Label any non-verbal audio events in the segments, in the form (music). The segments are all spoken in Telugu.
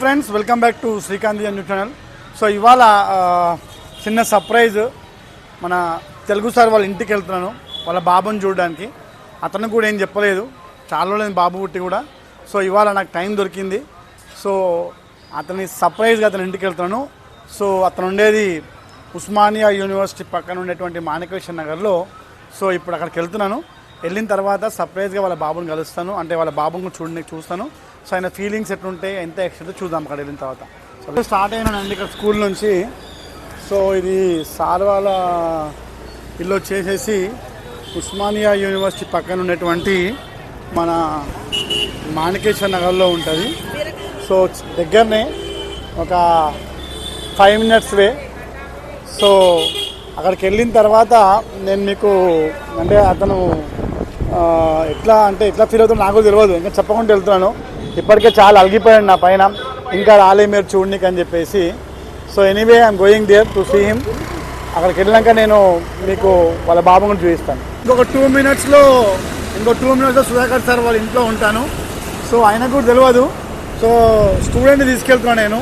Friends welcome back to Srikanth news channel. So ఇవాళ చిన్న సర్ప్రైజ్ మన తెలుగు సార్ వాళ్ళ ఇంటికి వెళ్తున్నాను వాళ్ళ బాబుని చూడడానికి. అతను కూడా ఏం చెప్పలేదు. చాలా రోజులైంది బాబు పుట్టి కూడా. సో ఇవాళ నాకు టైం దొరికింది. సో అతని సర్ప్రైజ్గా అతని ఇంటికి వెళ్తున్నాను. సో అతను ఉండేది ఉస్మానియా యూనివర్సిటీ పక్కన ఉండేటువంటి మాణికేశ్వర నగర్లో. సో ఇప్పుడు అక్కడికి వెళ్తున్నాను. వెళ్ళిన తర్వాత సర్ప్రైజ్గా వాళ్ళ బాబుని కలుస్తాను. అంటే వాళ్ళ బాబుని చూడడానికి చూస్తాను. సో ఆయన ఫీలింగ్స్ ఎట్లుంటాయి ఎంత ఎక్స్ట్రా చూద్దాం అక్కడ వెళ్ళిన తర్వాత. సో స్టార్ట్ అయినానండి ఇక్కడ స్కూల్ నుంచి సో ఇది సార్వాల ఇల్లు వచ్చేసేసి ఉస్మానియా యూనివర్సిటీ పక్కన ఉన్నటువంటి మన మాణికేశ్వర నగర్లో ఉంటుంది. సో దగ్గరనే ఒక ఫైవ్ మినిట్స్ వే సో అక్కడికి వెళ్ళిన తర్వాత నేను మీకు అంటే అతను ఎట్లా అంటే ఎట్లా ఫీల్ అవుతుందో నాకు తెలియదు. ఇంకా చెప్పకుండా వెళ్తున్నాను. ఇప్పటికే చాలా అలిగిపోయాడు నా పైన. ఇంకా రాలే మీరు చూడనికి అని చెప్పేసి. So anyway I'm going there to see him అక్కడికి వెళ్ళాక నేను మీకు వాళ్ళ బాబు కూడా చూపిస్తాను. ఇంకొక టూ మినిట్స్లో ఇంకో టూ మినిట్స్లో సుధాకర్ సార్ వాళ్ళ ఇంట్లో ఉంటాను. సో ఆయనకు కూడా తెలియదు సో స్టూడెంట్ని తీసుకెళ్తున్నాను నేను.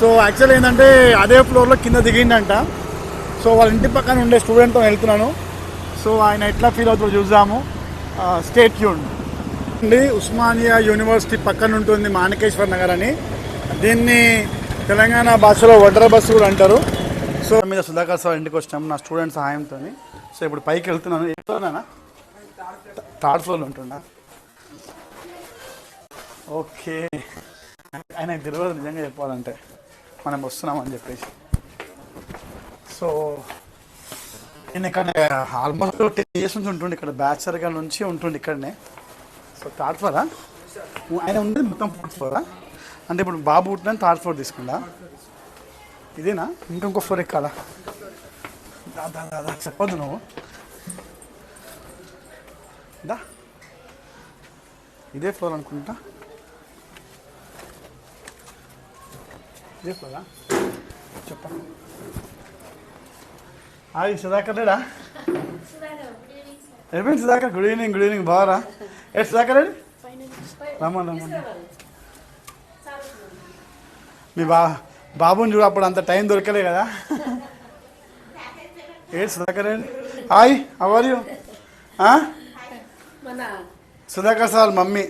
సో యాక్చువల్ ఏంటంటే అదే ఫ్లోర్లో కింద దిగిందంట సో వాళ్ళ ఇంటి పక్కన ఉండే స్టూడెంట్తో వెళ్తున్నాను. సో ఆయన ఎట్లా ఫీల్ అవుతుందో చూద్దాము. Uh, స్టేట్ యూన్ ఉస్మానియా యూనివర్సిటీ పక్కన ఉంటుంది మాణికేశ్వర్ నగర్ అని. దీన్ని తెలంగాణ భాషలో వడ్ర బస్సు కూడా అంటారు. సో మీద సుధాకర్ సార్ ఇంటికి వచ్చాము నా స్టూడెంట్ సహాయంతో సో ఇప్పుడు పైకి వెళ్తున్నాను. ఎట్లా థర్డ్ ఫ్లోర్లో ఉంటున్నా ఓకే. ఆయనకు తెలియదు నిజంగా చెప్పాలంటే. మనం వస్తున్నామని చెప్పేసి. సో నేను ఇక్కడ ఆల్మోస్ట్ టెన్ ఇయర్స్ నుంచి ఉంటుండే ఇక్కడ బ్యాచలర్గా నుంచి ఉంటుండే ఇక్కడనే. సో థర్డ్ ఫ్లోరా ఆయన ఉండేది మొత్తం ఫోర్త్ ఫ్లోరా అంటే ఇప్పుడు బాబు పుట్టిన థర్డ్ ఫ్లోర్ తీసుకుందా? ఇదేనా? ఇంకా ఇంకో ఫ్లోర్ ఎక్కాలా చెప్పొద్దు నువ్వు. దా. ఇదే ఫ్లోర్ అనుకుంటా. ఇదే ఫ్లోరా చెప్పండి హాయ్ సుధాకర్ లేడా Sudhakar? Good evening good evening Bawra? ఏ సుధాకర్ రెడ్డి రమ్మని రమ్మని. మీ బా బాబుని చూడు అప్పుడు అంత టైం దొరకలే కదా. ఏ Sudhakar Reddy hi how are you Sudhakar sir mummy.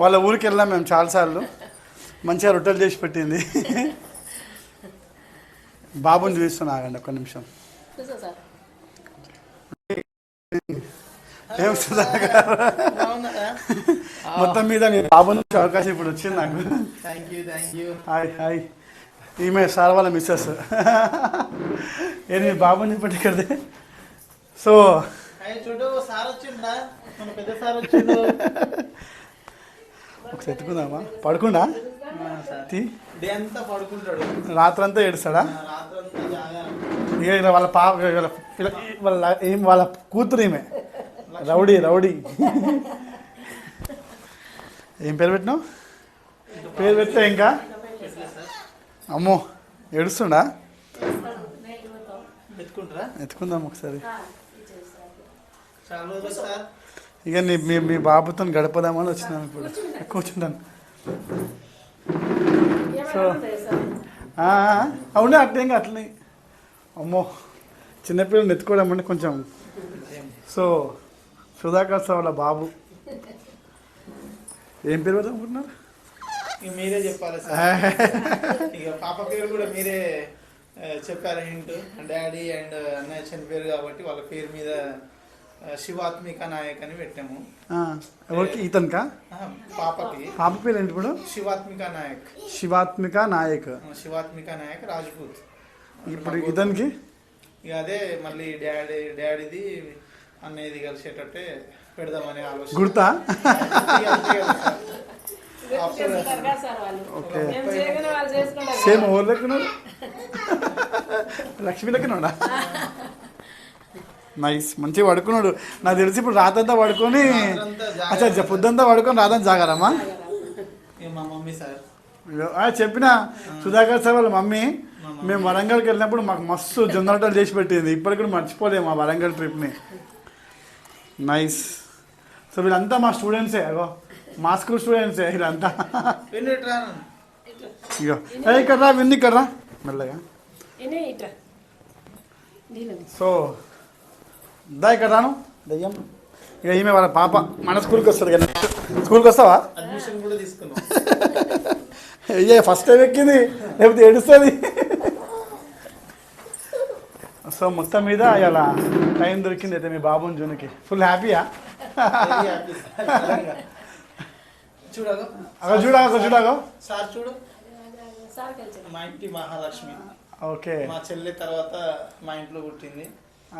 వాళ్ళ ఊరికి వెళ్ళాం మేము చాలాసార్లు మంచిగా రొట్టెలు చేసి పెట్టింది. బాబుని చూపిస్తున్నా ఆగండి ఒక్క నిమిషం చూసా సార్ ఏం సుధాకర్ మొత్తం మీద నీ బాబు నుంచి అవకాశం ఇప్పుడు వచ్చింది నాకు. Thank you thank you hi hi. ఈమె సార్ వాళ్ళ మిస్సెస్ మీ బాబుని ఇక్కడది సో చూడు సార్ వచ్చిండా? మన పెద్ద సార్ వచ్చిండు. ఒకసారి ఎత్తుకుందామా? పడుకుండా? రాత్రంతా ఏడుస్తాడా? వాళ్ళ పాప వాళ్ళ ఏం వాళ్ళ కూతురు ఈమె. Rowdy rowdy. ఏం పేరు పెట్టినావు? పేరు పెట్టా ఇంకా? అమ్మో ఏడుస్తుండా? ఎత్తుకుందాం ఒకసారి. ఇక నీ మీ మీ బాబుతో గడపదామని వచ్చినాను ఇప్పుడు. కూర్చుంటాను. సో ఆ, అవునే? అట్లేం అట్లనే అమ్మో చిన్నపిల్లలు ఎత్తుకోవడం అంటే కొంచెం. సో సుధాకర్ సార్ వాళ్ళ బాబు. ఏం పేరు పెడదామనుకుంటున్నారు ఇక మీరే చెప్పాలి సార్. (laughs) ఇక పాప పేరు కూడా మీరే చెప్పారు హింట్. డాడీ అండ్ అన్నయ్య చనిపోయారు కాబట్టి వాళ్ళ పేరు మీద శివాత్మిక నాయక్ అని పెట్టాము. ఎవరికి? ఇతనికా పాపకి. పాప పేరు ఏంటి ఇప్పుడు? శివాత్మిక నాయక్. శివాత్మిక నాయక్. శివాత్మిక నాయక్ రాజ్పూత్. ఇప్పుడు ఇతనికి ఇక అదే మళ్ళీ డాడీ డాడీది అన్నయ్యది కలిసేటట్టే పెడదామనే ఆలోచన. గుర్తా? ఓకే సేమ్ ఓవర్ లెక్కనాడు లక్ష్మి లెక్కనాడా నైస్ మంచిగా పడుకున్నాడు. నాకు తెలిసి ఇప్పుడు రాతంతా పడుకొని. అచ్చా పొద్దుంతా పడుకొని రాదని జాగారమ్మా ఇక మా మమ్మీ సార్. ఆ, చెప్పిన. సుధాకర్ సార్ వాళ్ళ మమ్మీ. మేము వరంగల్కి వెళ్ళినప్పుడు మాకు మస్తు జొన్నటలు చేసి పెట్టింది. ఇప్పటికి కూడా మర్చిపోలేము ఆ వరంగల్ ట్రిప్ని. నైస్ సో వీళ్ళంతా మా స్టూడెంట్సే అగో. మా స్కూల్ స్టూడెంట్సే వీళ్ళంతా. ఇగో. ఏ ఇక్కడ రా విన్ని ఇక్కడ రా. మెల్లగా. సో దా ఇక్కడ రాను. దయ్యం. ఇక ఈమె వాళ్ళ పాప. మన స్కూల్కి వస్తుంది కదా. స్కూల్కి వస్తావా? అడ్మిషన్ కూడా తీసుకున్నాం. అయ్యే ఫస్ట్ టైం ఎక్కింది. లేకపోతే ఏడుస్తుంది. సో (laughs) మొత్తం మీద ఇలా టైం దొరికింది అయితే మీ బాబుని జూనికి ఫుల్ హ్యాపీయా. చూడగా? అక్కడ చూడగా చూడగా. సార్ చూడు. మా ఇంటి మహాలక్ష్మి. ఓకే. మా చెల్లి తర్వాత మా ఇంట్లో పుట్టింది.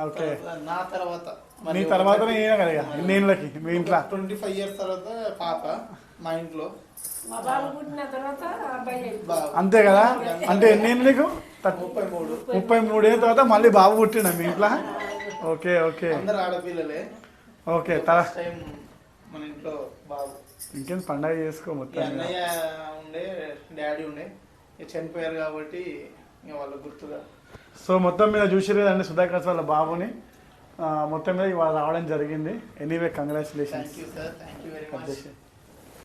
ఓకే. తర్వాత నా తర్వాత నీ తర్వాతనే ఈయన కదా ఇక ఇన్నేళ్ళకి మీ ఇంట్లో. ట్వంటీ ఫైవ్ ఇయర్స్ తర్వాత పాప మా ఇంట్లో. మా పుట్టిన తర్వాత అంతే కదా? అంటే ఎన్నేళ్ళు నీకు? ముప్పై మూడు. ముప్పై మూడేళ్ళ తర్వాత మళ్ళీ బాబు పుట్టిండ మీ ఇంట్లో? Okay okay. అందరు ఆడపిల్లలే. ఓకే టైం మన ఇంట్లో బాబు. ఇంకేం పండగ చేసుకో మొత్తం. అన్నయ్య ఉండే డాడీ ఉండే. చనిపోయారు కాబట్టి ఇక వాళ్ళ గుర్తుగా. సో మొత్తం మీద చూసిరు కదండి సుధాకర్ వాళ్ళ బాబుని. మొత్తం మీద ఇవాళ రావడం జరిగింది. Anyway congratulations thank you sir thank you very much